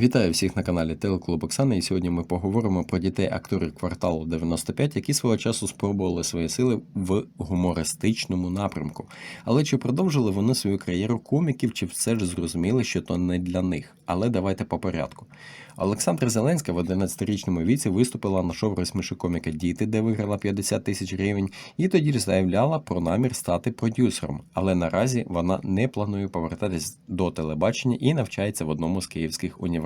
Вітаю всіх на каналі Телеклуб Оксана, і сьогодні ми поговоримо про дітей акторів кварталу 95, які свого часу спробували свої сили в гумористичному напрямку. Але чи продовжили вони свою кар'єру коміків, чи все ж зрозуміли, що то не для них? Але давайте по порядку. Олександра Зеленська в 11-річному віці виступила на шоу розсміши коміка Діти, де виграла 50 тисяч гривень, і тоді заявляла про намір стати продюсером. Але наразі вона не планує повертатись до телебачення і навчається в одному з київських університетів.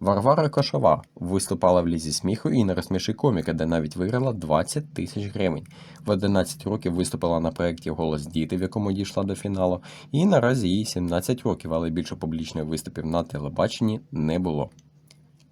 Варвара Кошова виступала в лізі сміху і на розсміши коміка, де навіть виграла 20 тисяч гривень. В 11 років виступила на проєкті Голос діти, в якому дійшла до фіналу, і наразі їй 17 років, але більше публічних виступів на телебаченні не було.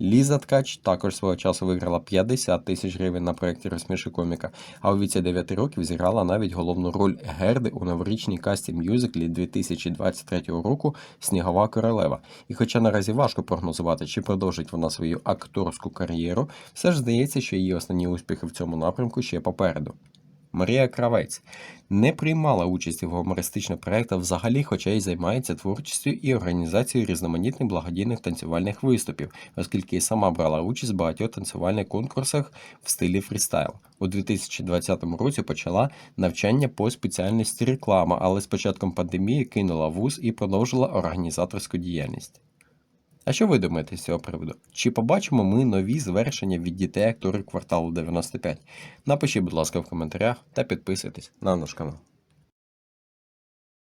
Ліза Ткач також свого часу виграла 50 тисяч гривень на проєкті Розсміши коміка, а у віці 9 років зіграла навіть головну роль Герди у новорічній касті мюзиклі 2023 року Снігова королева. І хоча наразі важко прогнозувати, чи продовжить вона свою акторську кар'єру, все ж здається, що її основні успіхи в цьому напрямку ще попереду. Марія Кравець не приймала участі в гумористичних проєктах взагалі, хоча й займається творчістю і організацією різноманітних благодійних танцювальних виступів, оскільки і сама брала участь в багатьох танцювальних конкурсах в стилі фрістайл. У 2020 році почала навчання по спеціальності реклама, але з початком пандемії кинула вуз і продовжила організаторську діяльність. А що ви думаєте з цього приводу? Чи побачимо ми нові звершення від дітей акторів кварталу 95? Напишіть, будь ласка, в коментарях та підписуйтесь на наш канал.